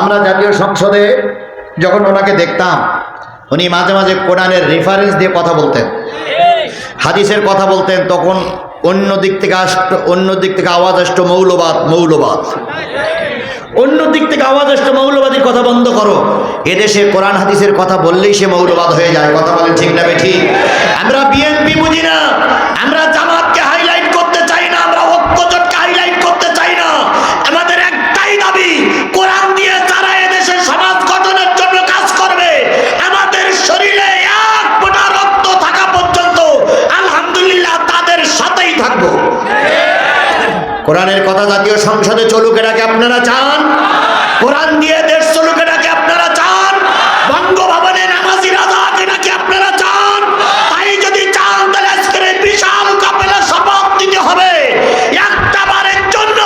আমরা জাতীয় সংসদে যখন ওনাকে দেখতাম, উনি মাঝে মাঝে কোরআনের রেফারেন্স দিয়ে কথা বলতেন, হাদিসের কথা বলতেন, তখন অন্য দিক থেকে আসতো, অন্য দিক থেকে আওয়াজ আসতো, মৌলবাদ মৌলবাদ। অন্য দিক থেকে আওয়াজ আসতো, মৌলবাদীর কথা বন্ধ করো। এদেশে কোরআন, হাদিসের কথা বললেই সে মৌলবাদ হয়ে যায়। কথা বলেন ঠিক না ঠিক আমরা বিএনপি বুঝি না। আমরা সংসদে চলুক, এটাকে আপনারা চান? কোরআন দিয়ে দেশ চলুক, এটাকে আপনারা চান? বঙ্গভবনে নামাজি রাজাকে নাকি আপনারা চান? তাই যদি চান, তাহলে আজকের এই বিশাল কাপেলা শপথ দিতে হবে। জন্য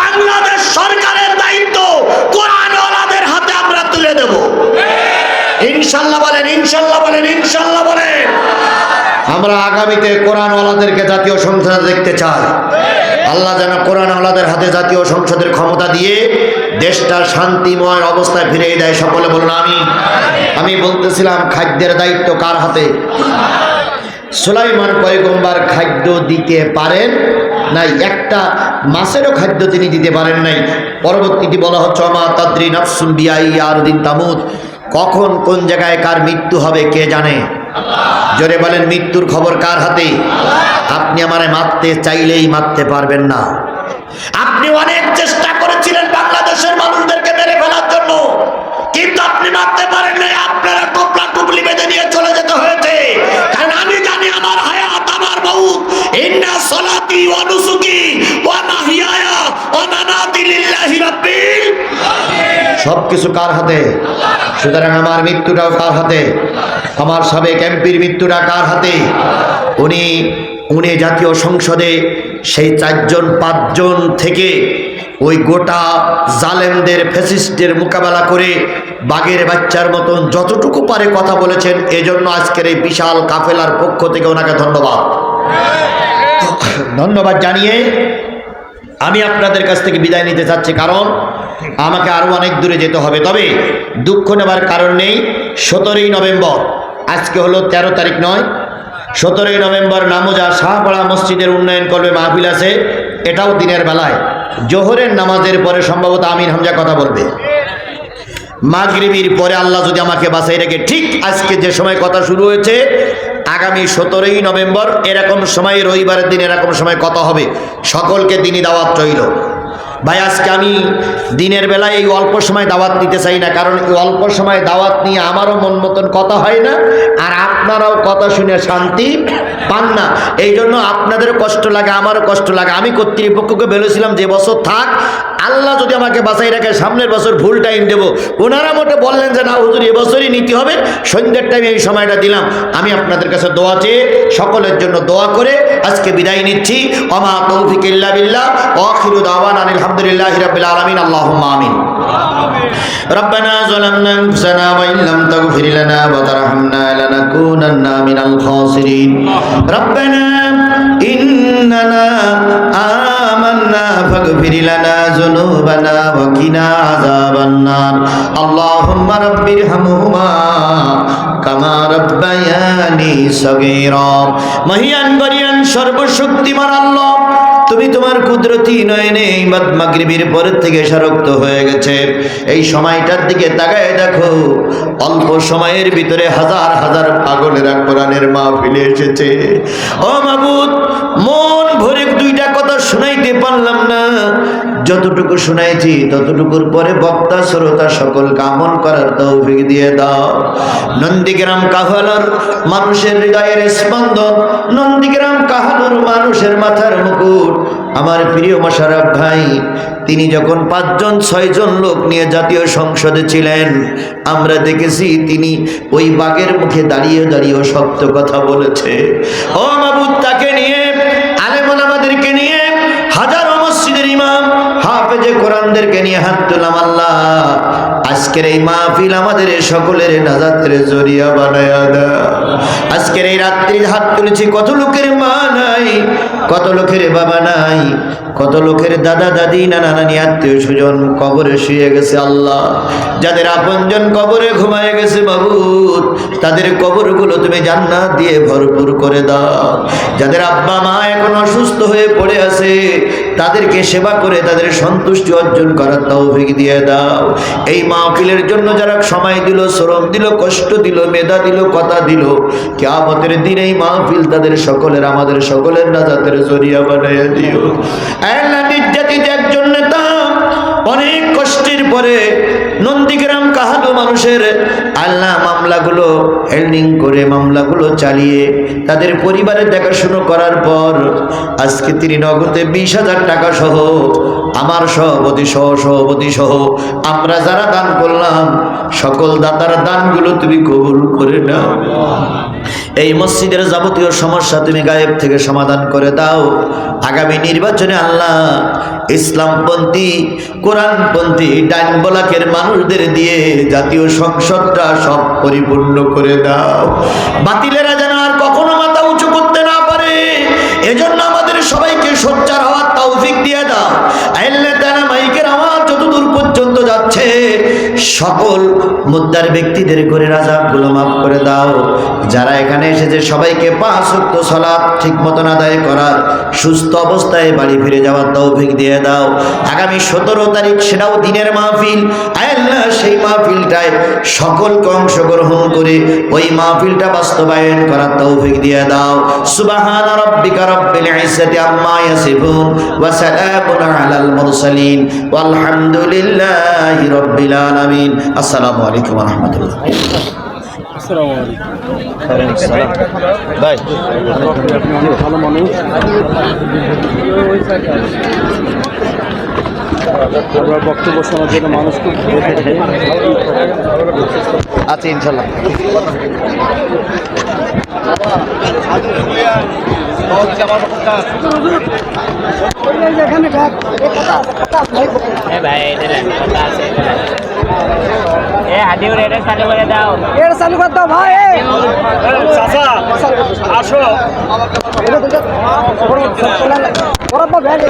বাংলাদেশ সরকারের দায়িত্ব হাতে আমরা তুলে দেব। ইনশাল্লাহ বলেন ইনশাল্লাহ বলেন, ইনশাল্লাহ আমরা আগামীতে কোরআনওয়ালাদেরকে জাতীয় সংসদে দেখতে চাই। আল্লাহ যেন কোরআনওয়ালাদের হাতে জাতীয় সংসদের ক্ষমতা দিয়ে দেশটা শান্তিময় অবস্থায় ফিরিয়ে দেয়। সকলে বলুন আমি আমি বলতেছিলাম, খাদ্যের দায়িত্ব কার হাতে? সুলাইমান পয়গম্বার খাদ্য দিতে পারেন নাই, একটা মাছেরও খাদ্য তিনি দিতে পারেন নাই। পরবর্তীতে বলা হচ্ছে, অমা তাদ্রি নাফসুন বিআই আর দিন তামুদ। কখন কোন জায়গায় কার মৃত্যু হবে কে জানে? জোরে বলেন, মৃত্যুর খবর কার হাতে? আপনি আমারে মারতে চাইলেই মারতে পারবেন না। আপনি অনেক চেষ্টা করেছিলেন বাংলাদেশের মানুষদেরকে মেরে ফেলার জন্য, কিন্তু আপনি মারতে পারেন নাই। আপনারা টুপলা টুপলি বেঁধে নিয়ে চলে যেতে হয়েছে। কারণ আমি জানি আমার হায়াত, আমার মউত। ইন্না সলাতি ওয়া নুসুকি ওয়া মাহিয়ায়া সবকিছু কার হাতে? সুতরাং আমার মৃত্যুটাও কার হাতে? আমার সাবেক এমপির মৃত্যুটা কার হাতে? উনি উনি জাতীয় সংসদে সেই চারজন, পাঁচজন থেকে ওই গোটা জালেমদের ফেসিস্টের মোকাবেলা করে বাঘের বাচ্চার মতন যতটুকু পারে কথা বলেছেন, এজন্য আজকের এই বিশাল কাফেলার পক্ষ থেকে ওনাকে ধন্যবাদ। ধন্যবাদ জানিয়ে আমি আপনাদের কাছ থেকে বিদায় নিতে চাচ্ছি, কারণ আমাকে আরও অনেক দূরে যেতে হবে। তবে দুঃখ নেবার কারণ নেই, সতেরোই নভেম্বর, আজকে হলো ১৩ তারিখ নয়, সতেরোই নভেম্বর নামোজা শাহপাড়া মসজিদের উন্নয়ন করবে মাহফিল আছে, এটাও দিনের বেলায়। জোহরের নামাজের পরে সম্ভবত আমিন হামজা কথা বলবে। মাগরিবির পরে আল্লাহ যদি আমাকে বাঁচাই রেখে, ঠিক আজকে যে সময় কথা শুরু হয়েছে আগামী সতেরোই নভেম্বর এরকম সময়, রবিবারের দিন এরকম সময় কথা হবে? সকলকে দিনই দাওয়াত রইল। ভাই, আজকে আমি দিনের বেলায় এই অল্প সময় দাওয়াত নিতে চাই না, কারণ এই অল্প সময় দাওয়াত নিয়ে আমারও মন মতন কথা হয় না, আর আপনারাও কথা শুনে শান্তি পান না। এই জন্য আপনাদেরও কষ্ট লাগে, আমারও কষ্ট লাগে। আমি কর্তৃপক্ষকে বলেছিলাম যে বছর থাক আল্লাহ যদি আমাকে বাঁচাই রাখে সামনের বছর ফুল টাইম দেবো ওনারা মোটে বললেন যে না হুজুর এবছরই নিতে হবে সন্ধ্যের টাইমে এই সময়টা দিলাম আমি আপনাদের কাছে দোয়া চেয়ে সকলের জন্য দোয়া করে আজকে বিদায় নিচ্ছি অমা তৌফিক ইল্লা বিল্লাহ ওয়াখিরু দাওয়ান আলহামদুলিল্লাহি রাব্বিল আলামিন আল্লাহুম্মা আমিন ربنا ظلمنا انفسنا وان لم تغفر لنا وترحمنا لنكونن من الخاسرين ربنا اننا آمنا فاغفر لنا ذنوبنا وقنا عذاب النار اللهم رب ارحمهما কামা রব্বায়ানি সগীরা মহিয়ান গরিয়ান সর্বশক্তিমান আল্লাহ তুমি তোমার কুদরতি নয়নে ইমাদ মাগরিবির পরের থেকে সারক্ত হয়ে গেছে এই সময়টার দিকে তাকায় দেখো অল্প সময়ের ভিতরে হাজার হাজার পাগলেরা কোরআনের মাহফিলে এসেছে ও মাবুদ মন ভরে দুইটা কথা শোনাইতে পারলাম না যতটুকু শোনাইছি, ততটুকুর পরে বক্তা, শ্রোতা সকল কামন করার তৌফিক দিয়ে দাও। নন্দীগ্রাম কাহালোর মানুষের হৃদয়ের স্পন্দন, নন্দীগ্রাম কাহালোর মানুষের মাথার মুকুট। আমার প্রিয় মোশারফ ভাই, তিনি যখন পাঁচজন, ছয়জন লোক নিয়ে জাতীয় সংসদে ছিলেন, আমরা দেখেছি তিনি ওই বাঘের মুখে দাঁড়িয়ে দাঁড়িয়ে সত্য কথা বলেছে। ও মাবুদ, তাকে নিয়ে তুলাম আল্লাহ, আজকের এই মাহফিল আমাদের সকলের নাজাতের জরিয়া বানায় আজকের এই রাত্রি হাত তুলেছি কত লোকের মা নাই, কত লোকের বাবা নাই, কত লোকের দাদা, দাদি, নানা, নানি, আত্মীয় স্বজন কবরে শুয়ে গেছে আল্লাহ। যাদের আপনজন কবরে ঘুমায় গেছে বাবু, তাদের কবরগুলো তুমি জান্নাত দিয়ে ভরপুর করে দাও। যাদের আব্বা, মা এখন অসুস্থ হয়ে পড়ে আছে, তাদেরকে সেবা করে তাদের সন্তুষ্টি অর্জন করার তৌফিক দিয়ে দাও। এই মাহফিলের জন্য যারা সময় দিল, শ্রম দিল, কষ্ট দিল, মেধা দিল, কথা দিল, কেয়ামতের দিন এই মাহফিল তাদের সকলের, আমাদের সকলের নাজাতের জরিয়া বানাইয়া দিও। আল্লাহ নির্যাতিত একজন নেতা অনেক কষ্টের পরে নন্দীগ্রাম কাহাদু মানুষের আল্লাহ মামলাগুলো, হেল্ডিং করে মামলাগুলো চালিয়ে তাদের পরিবারের দেখাশুনো করার পর আজকে তিনি নগদে বিশ হাজার টাকা সহ, আমার সভাপতি সহ সভাপতি সহ, আমরা যারা দান করলাম, সকল দাতার দানগুলো তুমি কবুল করে নাও। এই মসজিদের যাবতীয় সমস্যা তুমি গায়েব থেকে সমাধান করে দাও। আগামী নির্বাচনে আল্লাহ ইসলামপন্থী, কোরআনপন্থী ডাইন বলাকের মানুষদের দিয়ে জাতীয় সংসদটা সব পরিপূর্ণ করে দাও। বাতিলেরা যেন আর কখনো মাথা উঁচু করতে না পারে। এজন্য আমাদের সবাইকে সোচ্চার হওয়ার তৌফিক দিয়ে দাও। আল্লাহ তারা মাইকের আওয়াজ যতদূর পর্যন্ত যাচ্ছে, সকল মুদ্রার ব্যক্তিদের করে রাজা রাজাবগুলো মাফ করে দাও। যারা এখানে এসেছে, সবাইকে পাঁচ সলাপ ঠিক মতন আদায় করার সুস্থ অবস্থায় বাড়ি ফিরে যাওয়ার তৌফিক দিয়ে দাও। আগামী সতেরো তারিখ সেটাও দিনের মাহফিল। আল্লাহ, সেই মাহফিলটায় সকলকে অংশগ্রহণ করে ওই মাহফিলটা বাস্তবায়ন করার তৌফিক দিয়ে দাও। সুবাহান আসসালামু আলাইকুম। ওয়া রাহমাতুল্লাহ। আসসালামু আলাইকুম। ভাই আপনি অনেক ভালো মানুষ আপনার বক্তব্য শোনার জন্য মানুষ খুব থাকে। আচ্ছা ইনশাল্লাহ। চালু করে দাও। ভাই বরাবর ভ্যান